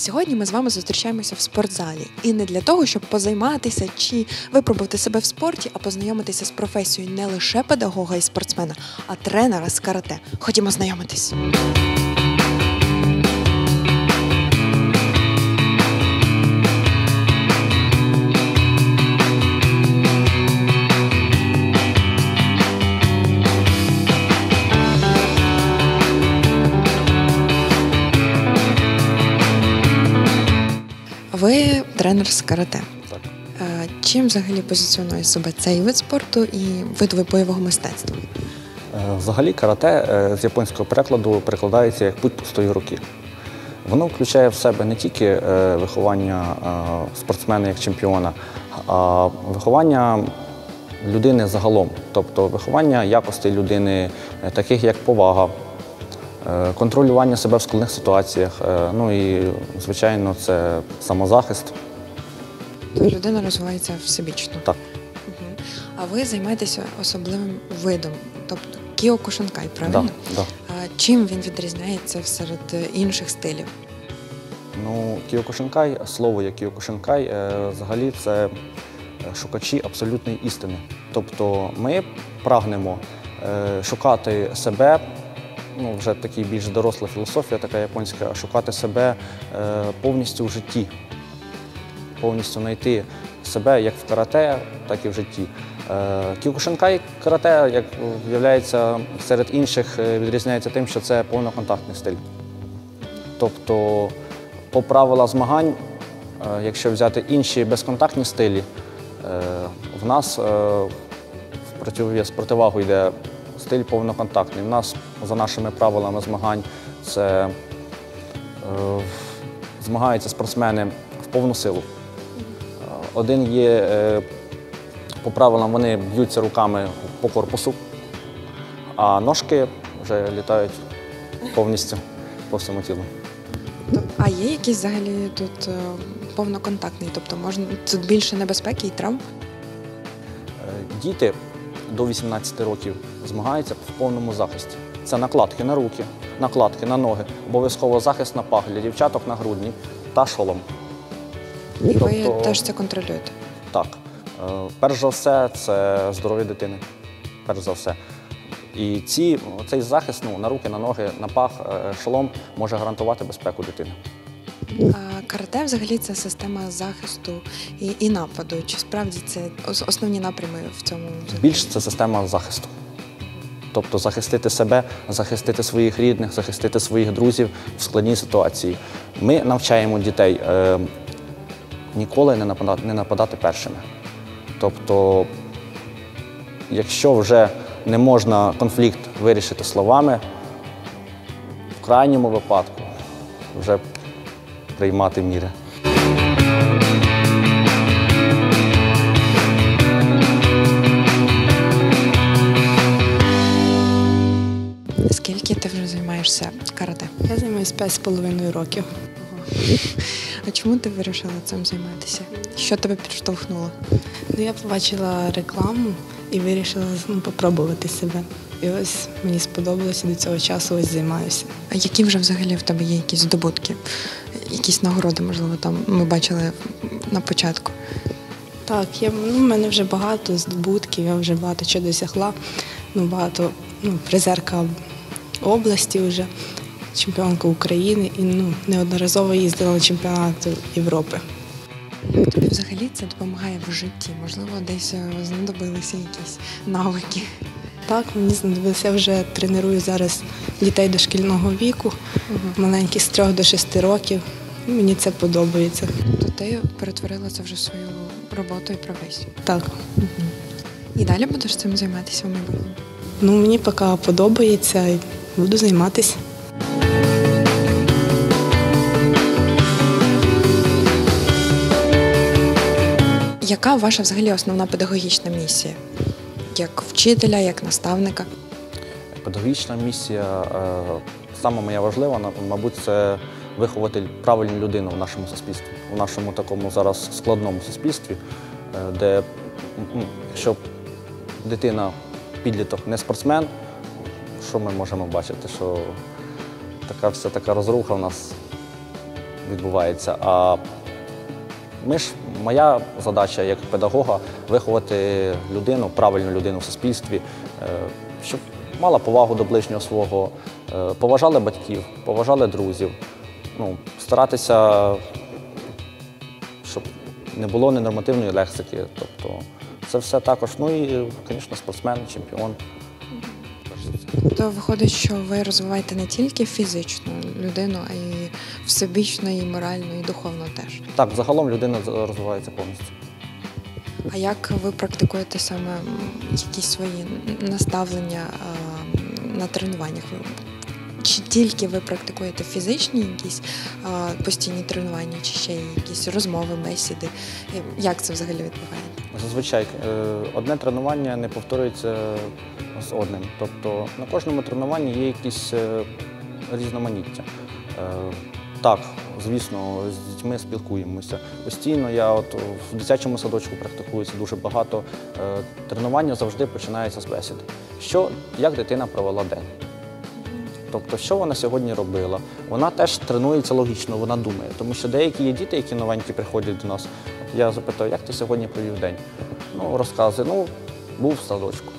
Сьогодні ми з вами зустрічаємося в спортзалі. І не для того, щоб позайматися чи випробувати себе в спорті, а познайомитися з професією не лише педагога і спортсмена, а тренера з карате. Ходімо знайомитись. Тренер з карате. Так. Е, Чим взагалі позиціонує себе цей вид спорту і вид бойового мистецтва? Е, Взагалі карате е, з японського перекладу перекладається як путь пустої руки. Воно включає в себе не тільки виховання спортсмена як чемпіона, а виховання людини загалом, тобто виховання якостей людини, таких як повага, контролювання себе в складних ситуаціях, ну і, звичайно, це самозахист. Тобто людина розвивається всебічно. Так. Мгм. А ви займаєтеся особливим видом, тобто кіокушинкай, правильно? Да, да. Чим він відрізняється серед інших стилів? Ну, Кіокушинкай, слово як Кіокушинкай, е, взагалі це е, шукачі абсолютної істини. Тобто ми прагнемо е, шукати себе, ну вже такий більш доросла філософія, така японська, шукати себе повністю в житті, повністю знайти себе як в карате, так і в житті. Е, Кіокушинкай карате, як виявляється, серед інших е, відрізняється тим, що це повноконтактний стиль. Тобто, по правилах змагань, е, якщо взяти інші безконтактні стилі, в нас в противагу йде стиль повноконтактний. У нас за нашими правилами змагань це змагаються спортсмени в повну силу. Один є е, по правилам, вони б'ються руками по корпусу, а ножки вже літають повністю по всьому тілу. А є якийсь взагалі тут е, повноконтактний, тобто можна тут більше небезпеки і травм? Е, Діти до 18 років змагаються в повному захисті. Це накладки на руки, накладки на ноги, обов'язково захист на пах для дівчаток на грудні та шолом. І ви Тобто- теж це контролюєте. Так, е, перш за все, це здоров'я дитини. Перш за все. І ці, цей захист ну, на руки, на ноги, на пах, е, шолом може гарантувати безпеку дитини. Карате взагалі це система захисту і, і нападу. Чи справді це основні напрями в цьому? Більш це система захисту. Тобто захистити себе, захистити своїх рідних, захистити своїх друзів в складній ситуації. Ми навчаємо дітей е, ніколи не нападати, не нападати першими. Тобто, якщо вже не можна конфлікт вирішити словами, в крайньому випадку вже приймати міри. Скільки ти вже займаєшся карате? Я займаюся 5,5 років. А чому ти вирішила цим займатися? Що тебе підштовхнуло? Ну, я побачила рекламу і вирішила ну, попробувати себе. І ось мені сподобалося до цього часу ось займаюся. А які вже взагалі в тебе є якісь здобутки? Якісь нагороди, можливо, там ми бачили на початку. Так, я, ну, в мене вже багато здобутків, я вже багато чого досягла. Ну, багато ну, призерка області вже, чемпіонка України і ну, неодноразово їздила на чемпіонати Європи. Тобі взагалі це допомагає в житті? Можливо, десь е, знадобилися якісь навики. Так, мені знадобилося, я вже треную зараз дітей дошкільного віку, маленьких з 3 до 6 років. Мені це подобається. То ти перетворила це вже в свою роботу і професію. Так. І далі будеш цим займатися в майбутньому. Ну, мені поки подобається буду займатися. Яка ваша взагалі основна педагогічна місія? Як вчителя, як наставника? Педагогічна місія, е, саме моя важлива, мабуть, це виховати правильну людину в нашому суспільстві, в нашому такому зараз складному суспільстві, е, де якщо дитина, підліток не спортсмен, що ми можемо бачити? Що така вся така розруха в нас відбувається. А ми ж, моя задача як педагога виховати людину, правильну людину в суспільстві, е, щоб мала повагу до ближнього свого, е, поважали батьків, поважали друзів, ну, старатися, щоб не було ненормативної лексики. Тобто це все також. Ну і, звісно, спортсмен, чемпіон. То виходить, що ви розвиваєте не тільки фізичну людину, а й всебічно, і морально, і духовно теж. Так, загалом людина розвивається повністю. А як ви практикуєте саме якісь свої наставлення на тренуваннях? Чи тільки ви практикуєте фізичні якісь постійні тренування, чи ще якісь розмови, бесіди? Е, Як це взагалі відбувається? Зазвичай е, одне тренування не повторюється з одним. Тобто на кожному тренуванні є якісь е, різноманіття. Так, звісно, з дітьми спілкуємося. Постійно я от в дитячому садочку практикуюся дуже багато. Е, Тренування завжди починається з бесіди. Що, як дитина провела день? Тобто, що вона сьогодні робила? Вона теж тренується логічно, вона думає. Тому що деякі є діти, які новенькі приходять до нас. Я запитаю, як ти сьогодні провів день? Ну, розказує, ну, був в садочку.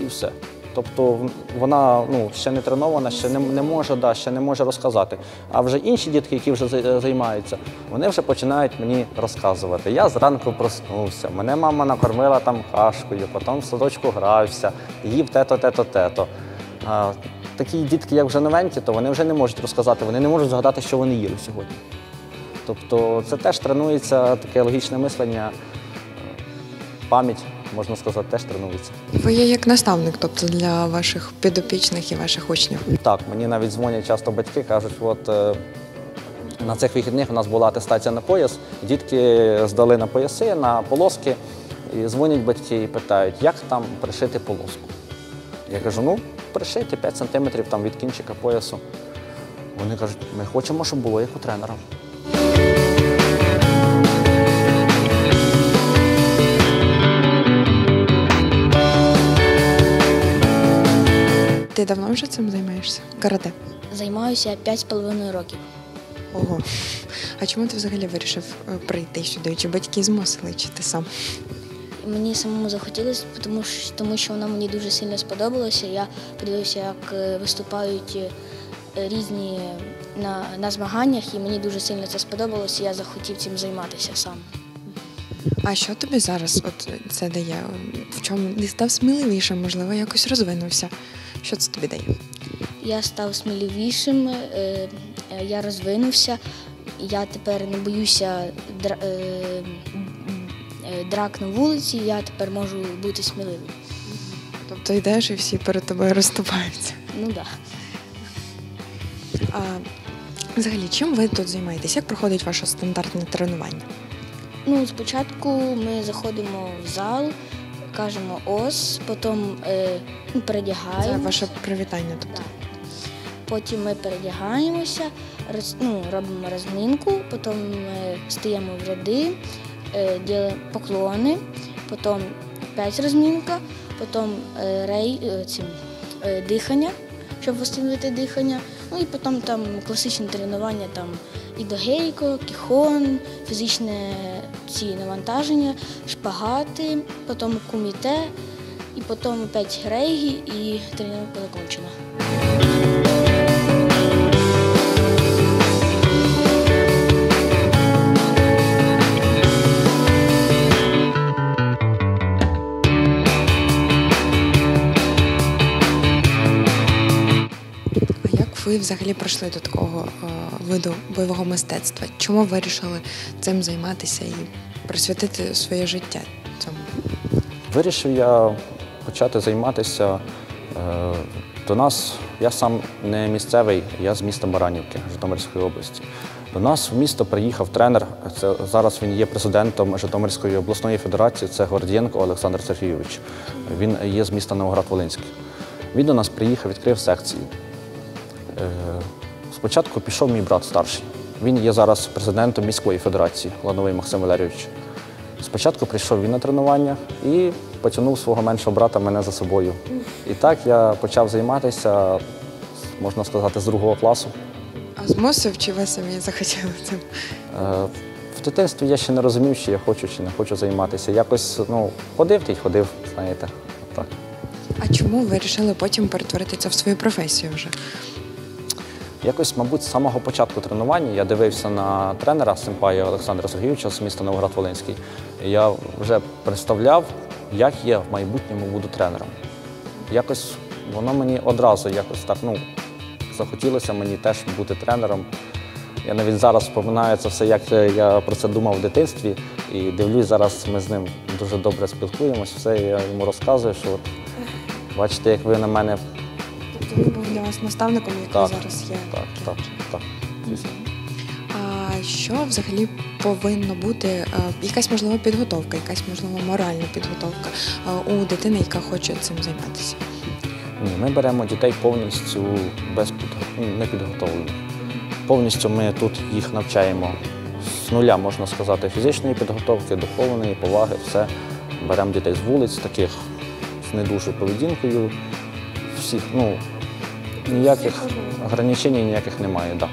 І все. Тобто вона ну, ще не тренована, ще не, не може, да, ще не може розказати. А вже інші дітки, які вже займаються, вони вже починають мені розказувати. Я зранку проснувся, мене мама накормила там кашкою, потім в садочку грався, їв те-то, те-то, те-то. Такі дітки, як вже новенькі, то вони вже не можуть розказати, вони не можуть згадати, що вони їли сьогодні. Тобто це теж тренується таке логічне мислення, пам'ять, можна сказати, теж тренується. Ви є як наставник, тобто для ваших підопічних і ваших учнів. Так, мені навіть дзвонять часто батьки, кажуть, от е, на цих вихідних у нас була атестація на пояс, дітки здали на пояси, на полоски, і дзвонять батьки і питають, як там пришити полоску. Я кажу, ну, пришити 5 сантиметрів там, від кінчика поясу. Вони кажуть, ми хочемо, щоб було як у тренера. Ти давно вже цим займаєшся? Карате. Займаюся 5,5 років. Ого. А чому ти взагалі вирішив е, прийти сюди? Чи батьки змусили, чи ти сам? Мені самому захотілося, тому що, тому що воно мені дуже сильно сподобалося. Я подивився, як е, виступають е, різні на, на змаганнях, і мені дуже сильно це сподобалося. і Я захотів цим займатися сам. А що тобі зараз от це дає? В чому ти став сміливішим, можливо, якось розвинувся? Що це тобі дає? Я став сміливішим, е, е, я розвинувся. Я тепер не боюся е, драк на вулиці, я тепер можу бути сміливим. Тобто йдеш і всі перед тобою розступаються. Ну так. Да. А взагалі, чим ви тут займаєтесь? Як проходить ваше стандартне тренування? Ну, спочатку ми заходимо в зал, кажемо ос, потім е, ну, Це ваше привітання. Тобто. Так. Потім ми передягаємося, роз, ну, робимо розминку, потім ми стаємо в ряди, е, ділимо поклони, потім опять розминка, потім е, рей, е, ці, е, дихання, щоб встановити дихання. Ну і потім там класичне тренування, там ідогейко, кіхон, фізичне ці навантаження, шпагати, потім куміте, і потім опять рейгі і тренування закончено. А взагалі прийшли до такого е, виду бойового мистецтва? Чому вирішили цим займатися і присвятити своє життя цьому? Вирішив я почати займатися. е, До нас я сам не місцевий, я з міста Баранівки Житомирської області. До нас в місто приїхав тренер. Це зараз він є президентом Житомирської обласної федерації. Це Гордієнко Олександр Сергійович. Він є з міста Новоград-Волинський. Він до нас приїхав, відкрив секцію. Е, Спочатку пішов мій брат старший. Він є зараз президентом міської федерації Лановий Максим Валерійович. Спочатку прийшов він на тренування і потягнув свого меншого брата мене за собою. І так я почав займатися, можна сказати, з другого класу. А змусив чи ви самі захотіли цим? Е, В дитинстві я ще не розумів, чи я хочу, чи не хочу займатися. Якось ну, ходив та й ходив, знаєте. Так. А чому ви вирішили потім перетворити це в свою професію вже? Якось, мабуть, з самого початку тренування я дивився на тренера Симпая Олександра Сергійовича з міста Новоград-Волинський. Я вже представляв, як я в майбутньому буду тренером. Якось воно мені одразу якось так, ну, захотілося мені теж бути тренером. Я навіть зараз вспоминаю це все, як я про це думав в дитинстві, і дивлюсь, зараз ми з ним дуже добре спілкуємось, все, я йому розказую, що от, бачите, як ви на мене він був для вас наставником, який Так, зараз є. так, так, так, звісно. А що взагалі повинно бути? е, Якась можливо підготовка, якась можливо моральна підготовка е, у дитини, яка хоче цим займатися? Ні, ми беремо дітей повністю без підго- ну, непідготовлених. Повністю ми тут їх навчаємо з нуля, можна сказати, фізичної підготовки, духовної, поваги, все. Беремо дітей з вулиць, таких з недужою поведінкою. Всіх, ну, ніяких ограничень ніяких немає. Да.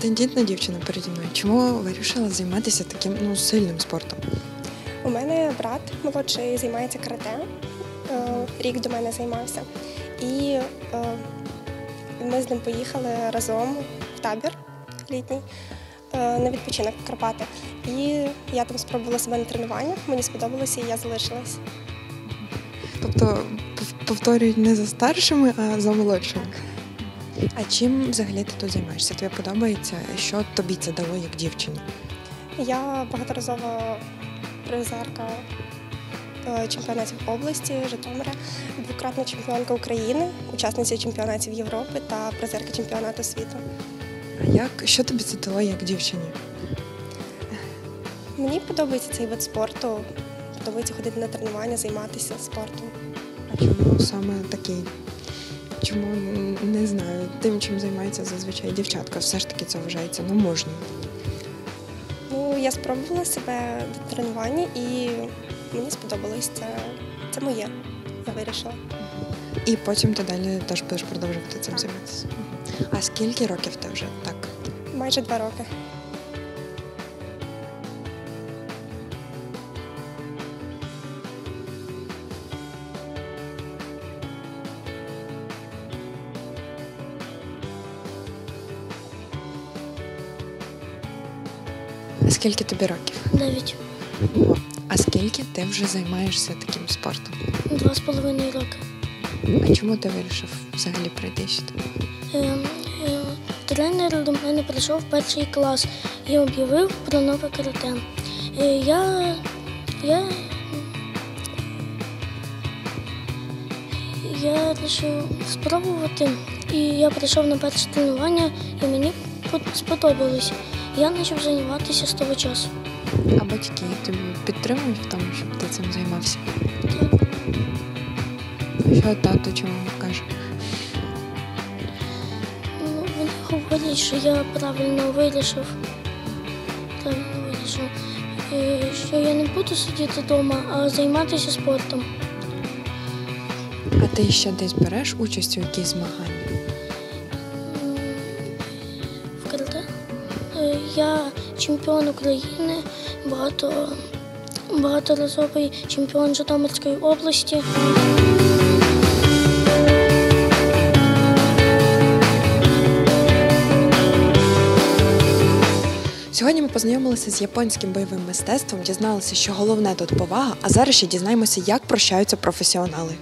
Тендітна дівчина переді мною. Чому вирішила займатися таким ну, сильним спортом? У мене брат молодший займається карате. Е, Рік до мене займався. І е, ми з ним поїхали разом в табір літній е, на відпочинок в Карпати. І я там спробувала себе на тренуваннях, мені сподобалося і я залишилась. Тобто пов- повторюють не за старшими, а за молодшими. А чим взагалі ти тут займаєшся? Тобі подобається? Що тобі це дало як дівчині? Я багаторазова призерка е, чемпіонатів області Житомира, двократна чемпіонка України, учасниця чемпіонатів Європи та призерка чемпіонату світу. А як що тобі це дало як дівчині? Мені подобається цей вид спорту. Подобається ходити на тренування, займатися спортом. А чому саме такий? Чому не знаю, тим, чим займається зазвичай дівчатка, все ж таки це вважається ну, неможним. Ну, я спробувала себе на тренуванні і мені сподобалось це. Це моє. Я вирішила. І потім ти далі теж будеш продовжувати цим займатися. А скільки років ти вже так? Майже два роки. Скільки тобі років? Дев'ять. А скільки ти вже займаєшся таким спортом? Два з половиною роки. А чому ти вирішив взагалі прийти сюди? Е, е, Тренер до мене прийшов перший клас і об'явив про нове карате. Е, Я, я, я вирішив спробувати, і я прийшов на перше тренування, і мені сподобалось. Я почав займатися з того часу. А батьки тобі підтримують в тому, щоб ти цим займався? Так. Що тато чому каже? Ну, Вони говорять, що я правильно вирішив. Правильно вирішив. Що я не буду сидіти вдома, а займатися спортом. А ти ще десь береш участь у якісь змагання? В карате. Я чемпіон України, багато, багаторазовий чемпіон Житомирської області. Сьогодні ми познайомилися з японським бойовим мистецтвом, дізналися, що головне тут повага, а зараз ще дізнаємося, як прощаються професіонали.